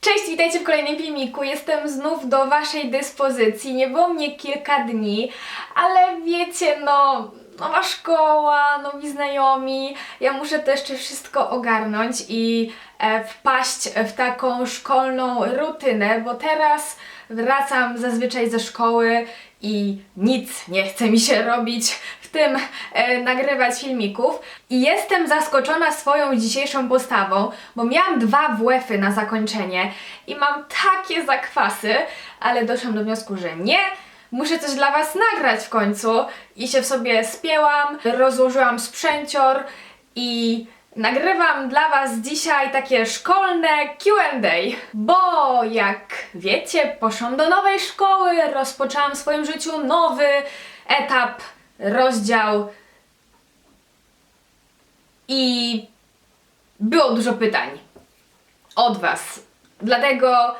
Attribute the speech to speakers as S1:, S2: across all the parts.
S1: Cześć, witajcie w kolejnym filmiku. Jestem znów do Waszej dyspozycji. Nie było mnie kilka dni, ale wiecie, no, nowa szkoła, nowi znajomi. Ja muszę to jeszcze wszystko ogarnąć i e, wpaść w taką szkolną rutynę, bo teraz wracam zazwyczaj ze szkoły i nic nie chce mi się robić, w tym e, nagrywać filmików. I jestem zaskoczona swoją dzisiejszą postawą, bo miałam dwa WF-y na zakończenie i mam takie zakwasy, ale doszłam do wniosku, że nie. Muszę coś dla Was nagrać w końcu i się w sobie spięłam, rozłożyłam sprzęcior i nagrywam dla Was dzisiaj takie szkolne Q&A, bo jak wiecie, poszłam do nowej szkoły, rozpoczęłam w swoim życiu nowy etap, rozdział i było dużo pytań od Was. Dlatego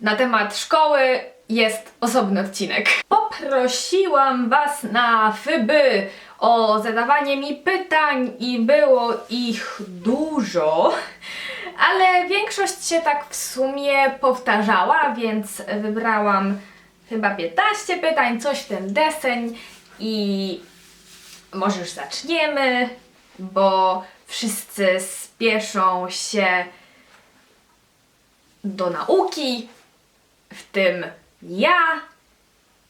S1: na temat szkoły jest osobny odcinek. Poprosiłam Was na FYBY o zadawanie mi pytań i było ich dużo, ale większość się tak w sumie powtarzała, więc wybrałam chyba 15 pytań, coś w ten deseń i może już zaczniemy, bo wszyscy spieszą się do nauki, w tym ja.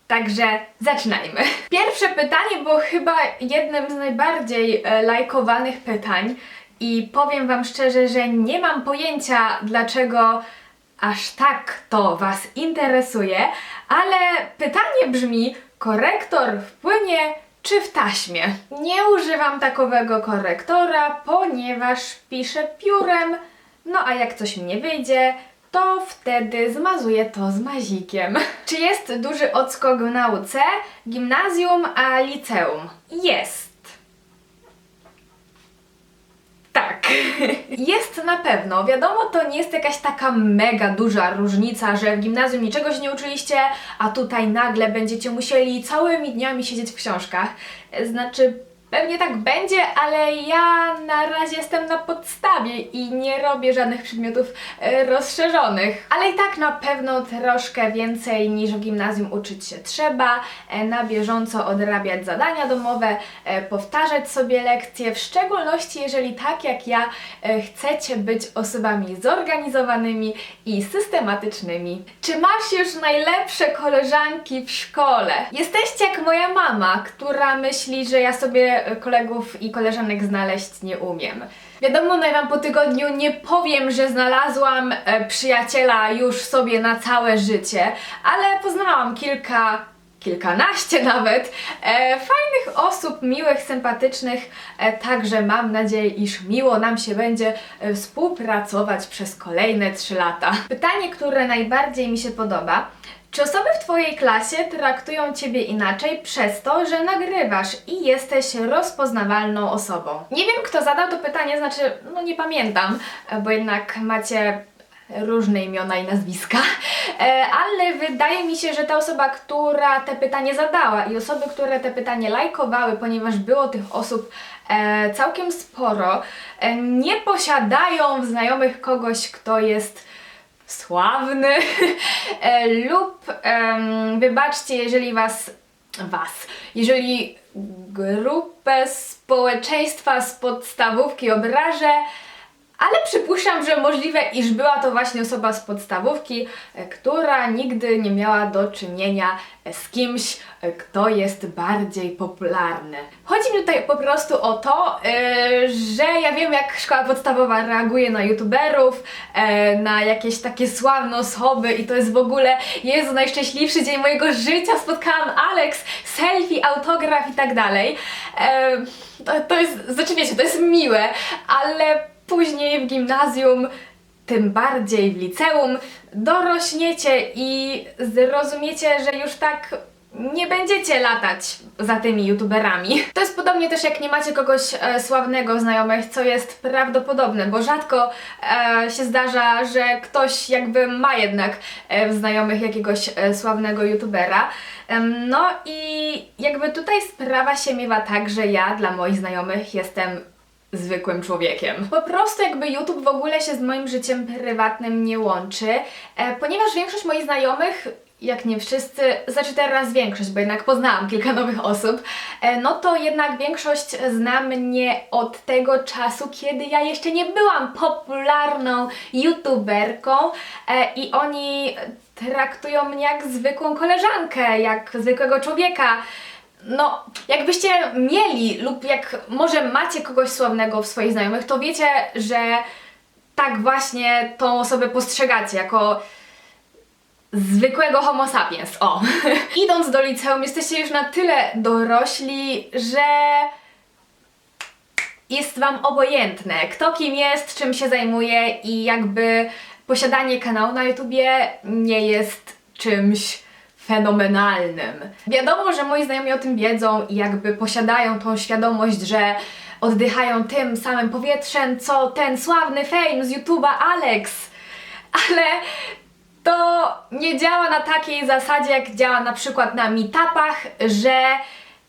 S1: Także zaczynajmy. Pierwsze pytanie było chyba jednym z najbardziej e, lajkowanych pytań i powiem Wam szczerze, że nie mam pojęcia dlaczego aż tak to Was interesuje, ale pytanie brzmi: korektor wpłynie czy w taśmie? Nie używam takowego korektora, ponieważ piszę piórem, no a jak coś mi nie wyjdzie, to wtedy zmazuję to z mazikiem. Czy jest duży odskok w nauce? Gimnazjum a liceum? Jest. Tak. Jest na pewno. Wiadomo, to nie jest jakaś taka mega duża różnica, że w gimnazjum niczego się nie uczyliście, a tutaj nagle będziecie musieli całymi dniami siedzieć w książkach. Znaczy, pewnie tak będzie, ale ja na razie jestem na podstawie i nie robię żadnych przedmiotów e, rozszerzonych. Ale i tak na pewno troszkę więcej niż w gimnazjum uczyć się trzeba, e, na bieżąco odrabiać zadania domowe, e, powtarzać sobie lekcje, w szczególności jeżeli tak jak ja chcecie być osobami zorganizowanymi i systematycznymi. Czy masz już najlepsze koleżanki w szkole? Jesteście jak moja mama, która myśli, że ja sobie kolegów i koleżanek znaleźć nie umiem. Wiadomo, no ja wam po tygodniu nie powiem, że znalazłam e, przyjaciela już sobie na całe życie, ale poznałam kilka kilkanaście nawet, e, fajnych osób, miłych, sympatycznych, e, także mam nadzieję, iż miło nam się będzie e, współpracować przez kolejne 3 lata. Pytanie, które najbardziej mi się podoba, czy osoby w Twojej klasie traktują Ciebie inaczej przez to, że nagrywasz i jesteś rozpoznawalną osobą? Nie wiem, kto zadał to pytanie, znaczy, no nie pamiętam, bo jednak macie różne imiona i nazwiska, e, ale wydaje mi się, że ta osoba, która te pytanie zadała i osoby, które te pytanie lajkowały, ponieważ było tych osób e, całkiem sporo, e, nie posiadają w znajomych kogoś, kto jest sławny e, lub em, wybaczcie, jeżeli was was, jeżeli grupę społeczeństwa z podstawówki obrażę, ale przypuszczam, że możliwe, iż była to właśnie osoba z podstawówki, e, która nigdy nie miała do czynienia e, z kimś, e, kto jest bardziej popularny. Chodzi mi tutaj po prostu o to, że ja wiem, jak szkoła podstawowa reaguje na youtuberów, na jakieś takie sławne osoby i to jest w ogóle, Jezu, najszczęśliwszy dzień mojego życia, spotkałam Alex, selfie, autograf i tak dalej. To, to jest, znaczy to jest miłe, ale później w gimnazjum, tym bardziej w liceum, dorośniecie i zrozumiecie, że już tak nie będziecie latać za tymi youtuberami. To jest podobnie też jak nie macie kogoś e, sławnego znajomych, co jest prawdopodobne, bo rzadko e, się zdarza, że ktoś jakby ma jednak e, w znajomych jakiegoś e, sławnego youtubera. Em, no i jakby tutaj sprawa się miewa tak, że ja dla moich znajomych jestem zwykłym człowiekiem. Po prostu jakby YouTube w ogóle się z moim życiem prywatnym nie łączy, e, ponieważ większość moich znajomych jak nie wszyscy, znaczy teraz większość, bo jednak poznałam kilka nowych osób, e, no to jednak większość zna mnie od tego czasu, kiedy ja jeszcze nie byłam popularną youtuberką e, i oni traktują mnie jak zwykłą koleżankę, jak zwykłego człowieka. No, jakbyście mieli lub jak może macie kogoś sławnego w swoich znajomych, to wiecie, że tak właśnie tą osobę postrzegacie jako zwykłego homo sapiens. O! Idąc do liceum, jesteście już na tyle dorośli, że jest Wam obojętne, kto kim jest, czym się zajmuje i jakby posiadanie kanału na YouTubie nie jest czymś fenomenalnym. Wiadomo, że moi znajomi o tym wiedzą i jakby posiadają tą świadomość, że oddychają tym samym powietrzem, co ten sławny fame z YouTube'a Alex. Ale to nie działa na takiej zasadzie, jak działa na przykład na meetupach, że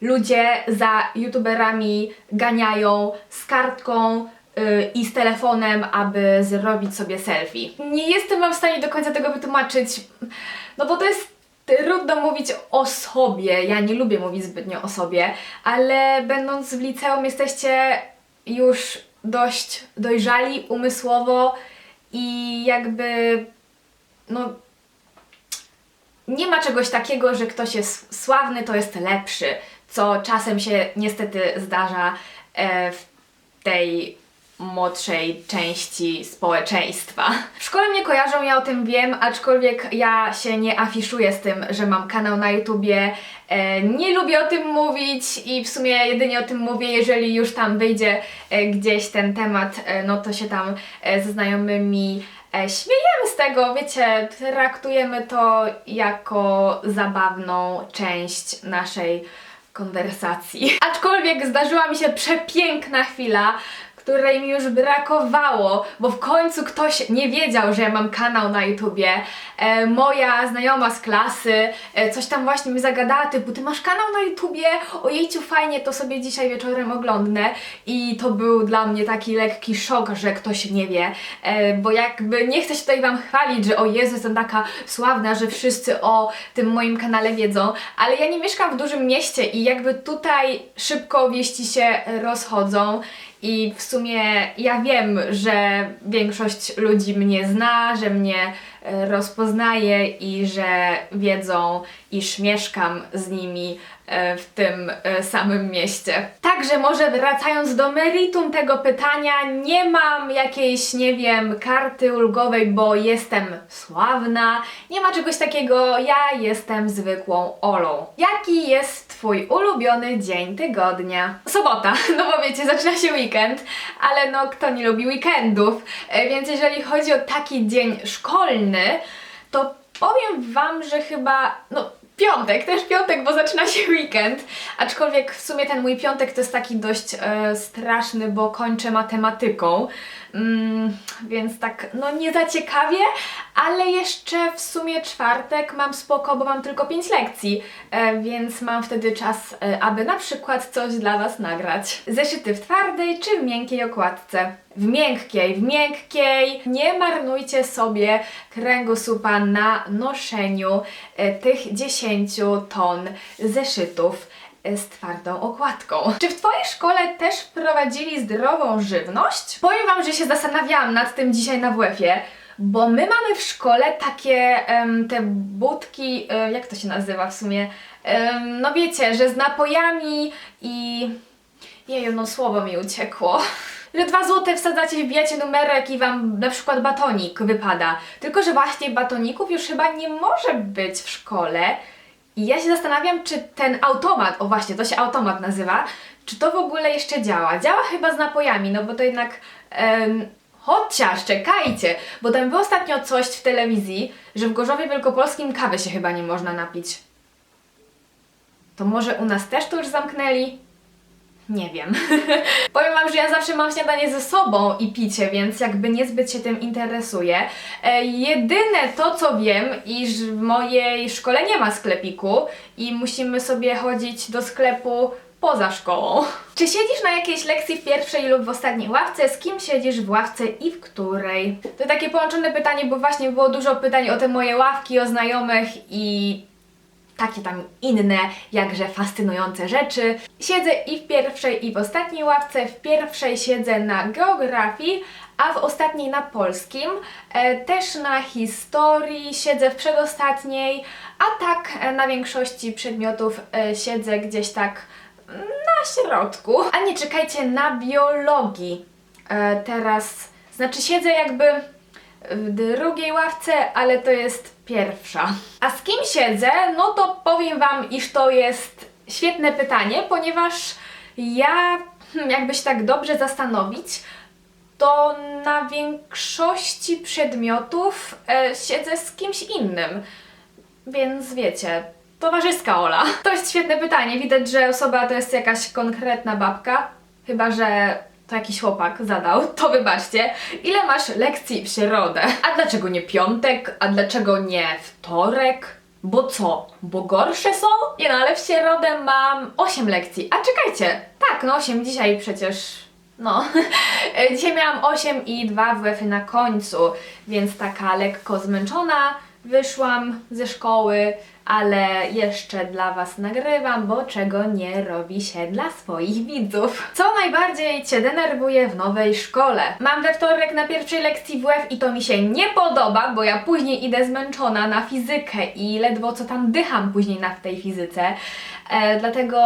S1: ludzie za youtuberami ganiają z kartką yy, i z telefonem, aby zrobić sobie selfie. Nie jestem w stanie do końca tego wytłumaczyć, no bo to jest trudno mówić o sobie. Ja nie lubię mówić zbytnio o sobie, ale będąc w liceum jesteście już dość dojrzali umysłowo i jakby no nie ma czegoś takiego, że ktoś jest sławny, to jest lepszy, co czasem się niestety zdarza e, w tej młodszej części społeczeństwa. W szkole mnie kojarzą, ja o tym wiem, aczkolwiek ja się nie afiszuję z tym, że mam kanał na YouTubie. E, nie lubię o tym mówić i w sumie jedynie o tym mówię, jeżeli już tam wyjdzie e, gdzieś ten temat, e, no to się tam ze znajomymi śmiejemy z tego, wiecie, traktujemy to jako zabawną część naszej konwersacji. Aczkolwiek zdarzyła mi się przepiękna chwila, której mi już brakowało, bo w końcu ktoś nie wiedział, że ja mam kanał na YouTubie. E, moja znajoma z klasy e, coś tam właśnie mi zagadała, typu ty masz kanał na YouTubie? Ojejciu, fajnie, to sobie dzisiaj wieczorem oglądnę. I to był dla mnie taki lekki szok, że ktoś nie wie, e, bo jakby nie chcę się tutaj Wam chwalić, że o Jezu, jestem taka sławna, że wszyscy o tym moim kanale wiedzą, ale ja nie mieszkam w dużym mieście i jakby tutaj szybko wieści się rozchodzą i w sumie ja wiem, że większość ludzi mnie zna, że mnie e, rozpoznaje i że wiedzą, iż mieszkam z nimi w tym e, samym mieście. Także może wracając do meritum tego pytania, nie mam jakiejś, nie wiem, karty ulgowej, bo jestem sławna. Nie ma czegoś takiego, ja jestem zwykłą Olą. Jaki jest Twój ulubiony dzień tygodnia? Sobota, no bo wiecie, zaczyna się weekend, ale no kto nie lubi weekendów, E, więc jeżeli chodzi o taki dzień szkolny, to powiem Wam, że chyba, no piątek, też piątek, bo zaczyna się weekend, aczkolwiek w sumie ten mój piątek to jest taki dość e, straszny, bo kończę matematyką, mm, więc tak, no nie za ciekawie, ale jeszcze w sumie czwartek mam spoko, bo mam tylko 5 lekcji, e, więc mam wtedy czas, e, aby na przykład coś dla Was nagrać. Zeszyty w twardej czy w miękkiej okładce? W miękkiej, w miękkiej. Nie marnujcie sobie kręgosłupa na noszeniu e, tych 10 ton zeszytów z twardą okładką. Czy w Twojej szkole też wprowadzili zdrową żywność? Powiem Wam, że się zastanawiałam nad tym dzisiaj na WF-ie, bo my mamy w szkole takie te budki, e, jak to się nazywa w sumie? No wiecie, że z napojami i... Jeju, no słowo mi uciekło. Że 2 złote wsadzacie, wbijacie numerek i wam na przykład batonik wypada. Tylko, że właśnie batoników już chyba nie może być w szkole. I ja się zastanawiam, czy ten automat, o właśnie, to się automat nazywa, czy to w ogóle jeszcze działa? Działa chyba z napojami, no bo to jednak. em, chociaż czekajcie, bo tam było ostatnio coś w telewizji, że w Gorzowie Wielkopolskim kawy się chyba nie można napić. To może u nas też to już zamknęli? Nie wiem. Powiem Wam, że ja zawsze mam śniadanie ze sobą i picie, więc jakby niezbyt się tym interesuję. E, jedyne to, co wiem, iż w mojej szkole nie ma sklepiku i musimy sobie chodzić do sklepu poza szkołą. Czy siedzisz na jakiejś lekcji w pierwszej lub w ostatniej ławce? Z kim siedzisz w ławce i w której? To takie połączone pytanie, bo właśnie było dużo pytań o te moje ławki, o znajomych i takie tam inne, jakże fascynujące rzeczy. Siedzę i w pierwszej, i w ostatniej ławce. W pierwszej siedzę na geografii, a w ostatniej na polskim. E, też na historii siedzę w przedostatniej, a tak e, na większości przedmiotów e, siedzę gdzieś tak na środku. A nie, czekajcie, na biologii. Teraz, znaczy siedzę jakby w drugiej ławce, ale to jest pierwsza. A z kim siedzę? No to powiem Wam, iż to jest świetne pytanie, ponieważ ja, hmm, jakby się tak dobrze zastanowić, to na większości przedmiotów e, siedzę z kimś innym. Więc wiecie, towarzyska Ola. To jest świetne pytanie. Widać, że osoba to jest jakaś konkretna babka. Chyba, że to jakiś chłopak zadał, to wybaczcie. Ile masz lekcji w środę? A dlaczego nie piątek? A dlaczego nie wtorek? Bo co? Bo gorsze są? Nie no, ale w środę mam 8 lekcji. A czekajcie, tak, no 8 dzisiaj przecież no, dzisiaj miałam 8 i 2 WF-y na końcu, więc taka lekko zmęczona wyszłam ze szkoły, ale jeszcze dla Was nagrywam, bo czego nie robi się dla swoich widzów. Co najbardziej Cię denerwuje w nowej szkole? Mam we wtorek na pierwszej lekcji WF i to mi się nie podoba, bo ja później idę zmęczona na fizykę i ledwo co tam dycham później na tej fizyce. E, dlatego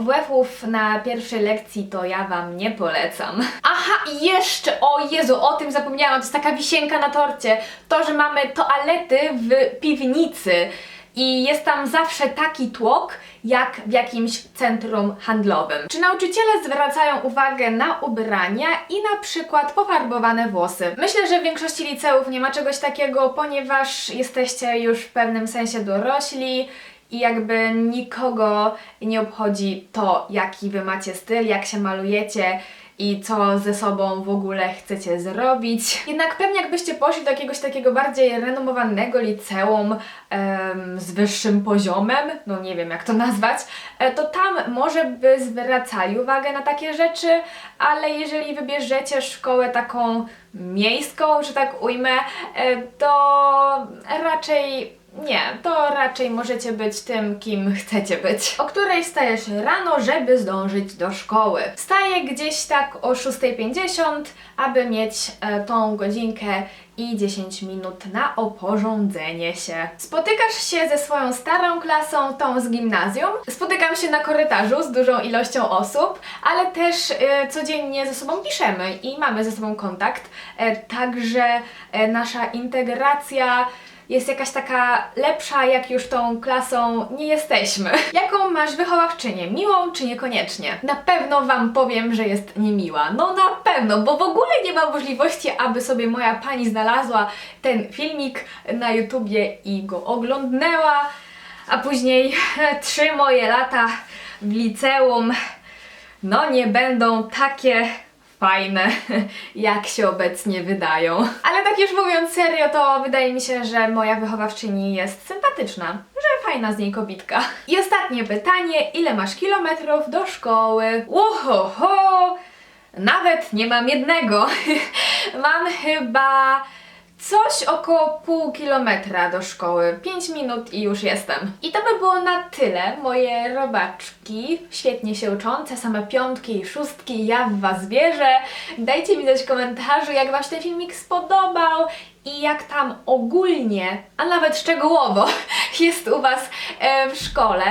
S1: WF-ów na pierwszej lekcji to ja Wam nie polecam. Aha, i jeszcze, o Jezu, o tym zapomniałam, to jest taka wisienka na torcie. To, że mamy toalety w piwnicy i jest tam zawsze taki tłok, jak w jakimś centrum handlowym. Czy nauczyciele zwracają uwagę na ubrania i na przykład pofarbowane włosy? Myślę, że w większości liceów nie ma czegoś takiego, ponieważ jesteście już w pewnym sensie dorośli i jakby nikogo nie obchodzi to, jaki wy macie styl, jak się malujecie i co ze sobą w ogóle chcecie zrobić. Jednak pewnie jakbyście poszli do jakiegoś takiego bardziej renomowanego liceum em, z wyższym poziomem, no nie wiem jak to nazwać, e, to tam może by zwracali uwagę na takie rzeczy, ale jeżeli wybierzecie szkołę taką miejską, że tak ujmę, e, to raczej nie, to raczej możecie być tym, kim chcecie być. O której stajesz rano, żeby zdążyć do szkoły? Wstaję gdzieś tak o 6.50, aby mieć e, tą godzinkę i 10 minut na oporządzenie się. Spotykasz się ze swoją starą klasą, tą z gimnazjum. Spotykam się na korytarzu z dużą ilością osób, ale też e, codziennie ze sobą piszemy i mamy ze sobą kontakt. E, także e, nasza integracja jest jakaś taka lepsza, jak już tą klasą nie jesteśmy. Jaką masz wychowawczynię? Miłą czy niekoniecznie? Na pewno Wam powiem, że jest niemiła. No na pewno, bo w ogóle nie ma możliwości, aby sobie moja pani znalazła ten filmik na YouTubie i go oglądnęła, a później trzy moje lata w liceum no nie będą takie fajne, jak się obecnie wydają. Ale tak już mówiąc serio, to wydaje mi się, że moja wychowawczyni jest sympatyczna, że fajna z niej kobitka. I ostatnie pytanie, ile masz kilometrów do szkoły? Ohoho! Nawet nie mam jednego. mam chyba Coś około pół kilometra do szkoły. 5 minut i już jestem. I to by było na tyle. Moje robaczki, świetnie się uczące, same piątki i szóstki, ja w Was wierzę. Dajcie mi znać w komentarzu, jak Wam się ten filmik spodobał i jak tam ogólnie, a nawet szczegółowo jest u Was e, w szkole.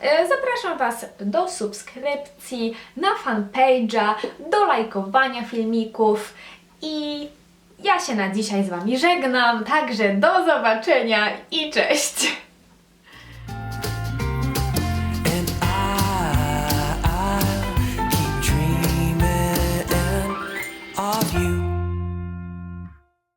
S1: E, Zapraszam Was do subskrypcji na fanpage'a, do lajkowania filmików i ja się na dzisiaj z Wami żegnam, także do zobaczenia i cześć! of you